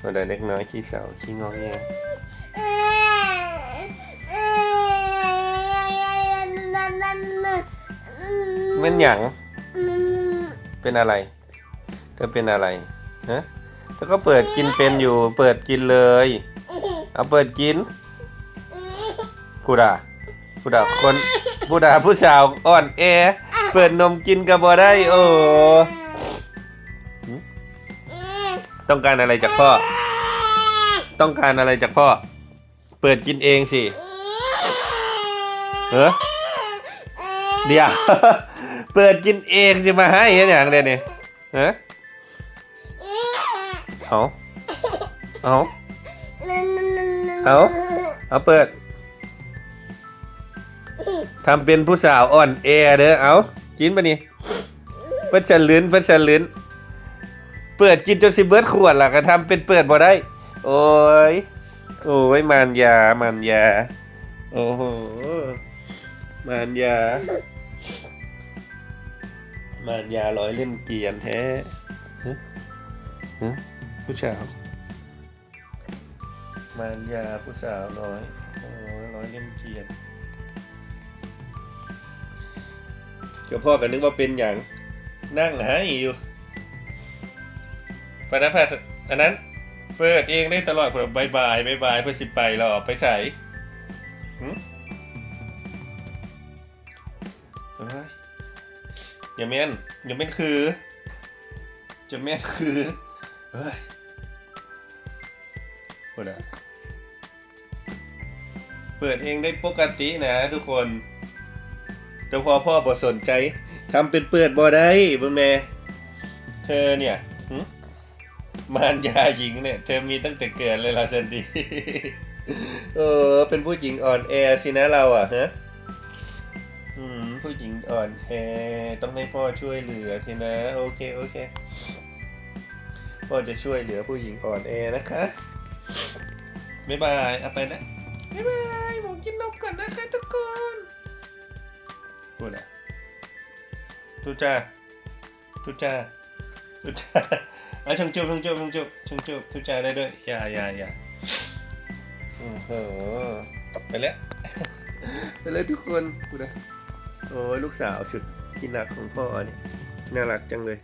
ตัวเด็กน้อยขี้เศร้าขี้งอแงมันหยังเป็นอะไร เธอเป็นอะไรฮะเธอก็เปิดกินเป็นอยู่ เปิดกินเลย เอาเปิดกินผู้ด่าผู้ด่าคนผู้ด่าผู้สาวอ่อนแอ เปิดนมกินก็บ่ได้ โอ้ ต้องการอะไรจากพ่อ ต้องการอะไรจากพ่อ เปิดกินเองสิเออเดี๋ยวเปิดกินเองจะมาให้อย่างเดียวนี่ฮะเอาเอาเอาเอาเปิดทำเป็นผู้สาวอ่อนแอเด้อเอากินปะนี่เพิ่นจะลื้นเพิ่นจะลื้น เปิดกินจนสิเบิดขวดล่ะก็ทำเป็นเปิดบ่ได้ โอ้ย โอ้ยมานยามานยา โอ้โหมานยามานยาร้อยเล่มเกียนแท้ฮะผู้สาวมานยาผู้สาวน้อยโอ้ยร้อยเล่มเกียนเจ้าพ่อก็นึกว่าเป็นอย่างนั่งหาอยู่ ปนัดแพทอันนั้น เปิดเองได้ตลอดแบบบายบายบายบายเพื่อสิไปเรอไปใส่หึเอ้ยอย่าเม่นอย่าเม่นคือ จะเม่นคือเฮ้ยพูดอะเปิดเองได้ปกตินะทุกคนแต่พอพ่อบอสนใจทำเป็นเปิดบอได้บุญแม่ เธอเนี่ยหึม มารยาหญิงเนี่ย เธอมีตั้งแต่เกิดเลยล่ะเซนดีเออ เป็นผู้หญิงอ่อนแอสินะเราอะฮะอืมผู้หญิงอ่อนแอต้องให้พ่อช่วยเหลือสินะ โอเคโอเคพ่อจะช่วยเหลือผู้หญิงอ่อนแอนะคะบ๊ายบายเอาไปนะบ๊ายบายผมกินนมก่อนนะคะทุกคนพูดอะทุจ้าทุจ้าทุจ้า อะชงจุบชงจุบชงจุบชงจุบทุกใจได้ด้วยอย่าอย่าอย่าโอ้โหไปแล้วไปแล้วทุกคนดูนะโอ้ยลูกสาวชุดที่หนักของพ่อเนี่ยน่ารักจังเลย